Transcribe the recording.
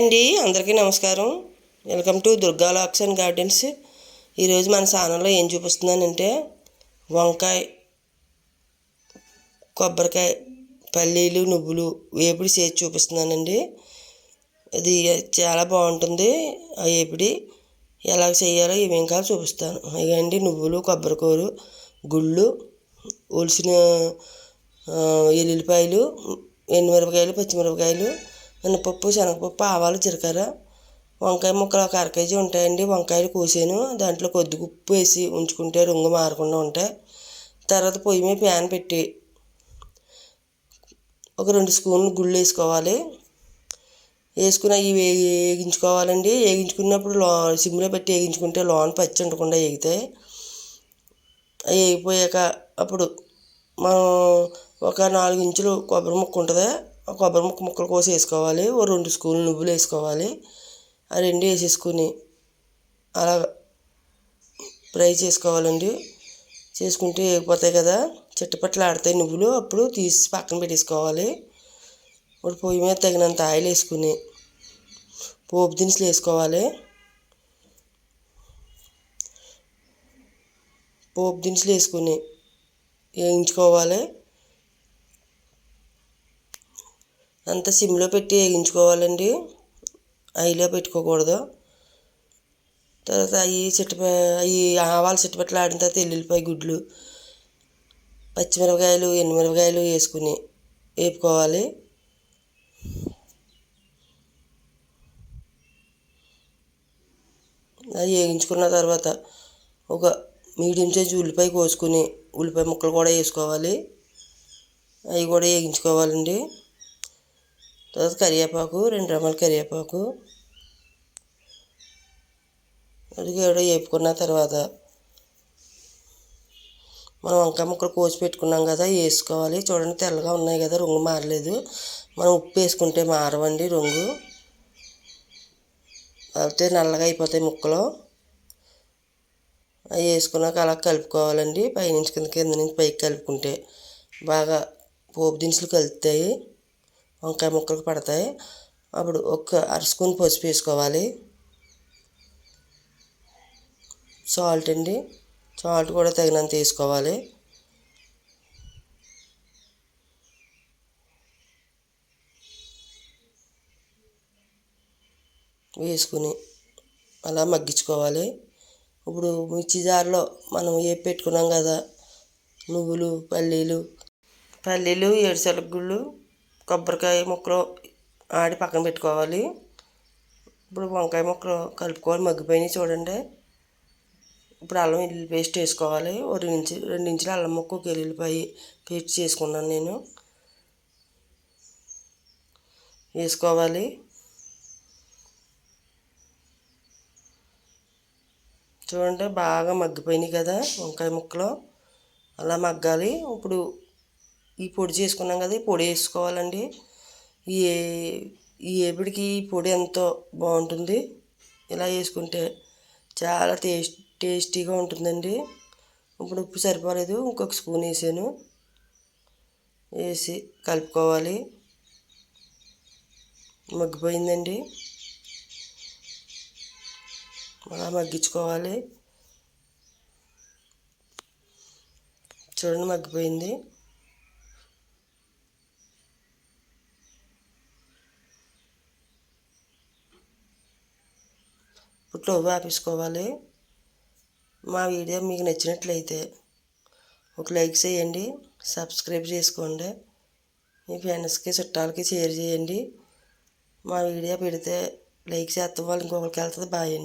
అండి అందరికీ నమస్కారం. Welcome to Durga lakes and gardens. ఈరోజు మన సానంలో ఏం చూపిస్తున్నానంటే వంకాయ కొబ్బరికాయ పల్లీలు నువ్వులు వేపుడు చేసి చూపిస్తున్నానండి. అది చాలా బాగుంటుంది. ఆ వేపుడి ఎలా చేయాలో ఏమేం కాదు చూపిస్తాను. ఇవండి నువ్వులు కొబ్బరికూరు గుళ్ళు ఒలిసిన ఎల్లుల్లిపాయలు ఎండుమిరపకాయలు పచ్చిమిరపకాయలు మినపప్పు శనగపప్పు ఆవాలు జీలకర్ర వంకాయ ముక్కలు ఒక అర కేజీ ఉంటాయండి. వంకాయలు కోసాను. దాంట్లో కొద్దిగా ఉప్పు వేసి ఉంచుకుంటే రంగు మారకుండా ఉంటాయి. తర్వాత పొయ్యి మీద ప్యాన్ పెట్టి ఒక రెండు స్పూన్లు గుళ్ళు వేసుకోవాలి. వేసుకుని అవి వేగించుకోవాలండి. వేగించుకున్నప్పుడు లో సిమ్లో పెట్టి వేగించుకుంటే లోన పచ్చి ఉండకుండా వేగుతాయి. అవి వేగిపోయాక అప్పుడు మనం ఒక నాలుగు ఇంచులు కొబ్బరి ముక్క ఉంటుంది. కొబ్బరి ముక్క ముక్కలు కోసి వేసుకోవాలి ఓ రెండు స్పూన్లు నువ్వులు వేసుకోవాలి. ఆ రెండు వేసేసుకుని అలా ఫ్రై చేసుకోవాలండి. చేసుకుంటే వేగిపోతాయి కదా. చిట్టపట్లు ఆడతాయి నువ్వులు అప్పుడు తీసి పక్కన పెట్టేసుకోవాలి. ఇప్పుడు పొయ్యి మీద తగినంత ఆయిల్ వేసుకుని పోపు దినుసులు వేసుకోవాలి. పోపు దినుసులు వేసుకుని వేయించుకోవాలి. అంతా సిమ్లో పెట్టి వేగించుకోవాలండి ఐలో పెట్టుకోకూడదు. తర్వాత అవి చిట్టప అవి ఆవాలు చిట్టపట్లు ఆడిన తర్వాత ఎల్లుల్లిపాయ గుడ్లు పచ్చిమిరపకాయలు ఎండుమిరపకాయలు వేసుకుని వేపుకోవాలి. అది వేయించుకున్న తర్వాత ఒక మీడియం సైజ్ ఉల్లిపాయ కోసుకుని ఉల్లిపాయ ముక్కలు కూడా వేసుకోవాలి. అవి కూడా వేయించుకోవాలండి. తర్వాత కరివేపాకు రెండు రెమ్మల కరివేపాకు. అది వేపుకున్న తర్వాత మనం వంకాయ ముక్కలు కోసి పెట్టుకున్నాం కదా వేసుకోవాలి. చూడండి తెల్లగా ఉన్నాయి కదా రంగు మారలేదు. మనం ఉప్పు వేసుకుంటే మారవండి రంగు. అయితే నల్లగా అయిపోతాయి ముక్కలు. అవి వేసుకున్నాక అలా కలుపుకోవాలండి. పైనుంచి కింద కింద నుంచి పైకి కలుపుకుంటే బాగా పోపు దినుసులు కలుపుతాయి. వంకాయ ముక్కలు పడతాయి. అప్పుడు ఒక అర స్పూన్ పసుపు వేసుకోవాలి. సాల్ట్ అండి. సాల్ట్ కూడా తగినంత వేసుకోవాలి. వేసుకుని అలా మగ్గించుకోవాలి. ఇప్పుడు మిర్చి జార్లో మనం ఏ పెట్టుకున్నాం కదా? నువ్వులు పల్లీలు. పల్లీలు ఏడుశెనగ కొబ్బరికాయ ముక్కలు ఆడి పక్కన పెట్టుకోవాలి. ఇప్పుడు వంకాయ ముక్కలు కలుపుకోవాలి. మగ్గిపోయినాయి చూడండి. ఇప్పుడు అల్లం వెల్లుల్లి పేస్ట్ వేసుకోవాలి. ఒక రెండు రెండు ఇంచులు అల్లం ముక్క ఒక ఎల్లుల్లిపాయ పేస్ట్ చేసుకున్నాను నేను. వేసుకోవాలి. చూడండి బాగా మగ్గిపోయినాయి కదా వంకాయ ముక్కలు. అలా మగ్గాలి. ఇప్పుడు ఈ పొడి చేసుకున్నాం కదా ఈ పొడి వేసుకోవాలండి. ఈ ఈ ఏపిడికి ఈ పొడి ఎంతో బాగుంటుంది. ఇలా వేసుకుంటే చాలా టేస్ట్ టేస్టీగా ఉంటుందండి. ఇప్పుడు ఉప్పు సరిపోలేదు ఇంకొక స్పూన్ వేసాను. వేసి కలుపుకోవాలి. మగ్గిపోయిందండి. అలా మగ్గించుకోవాలి. చూడండి మగ్గిపోయింది. ఇప్పుడు ఆపేసుకోవాలి. మా వీడియో మీకు నచ్చినట్లయితే ఒక లైక్ చేయండి సబ్స్క్రైబ్ చేసుకోండి మీ ఫ్రెండ్స్కి చుట్టాలకి షేర్ చేయండి. మా వీడియో పెడితే లైక్ చేస్తే వాళ్ళు ఇంకొకరికి వెళ్తుంది బాయ్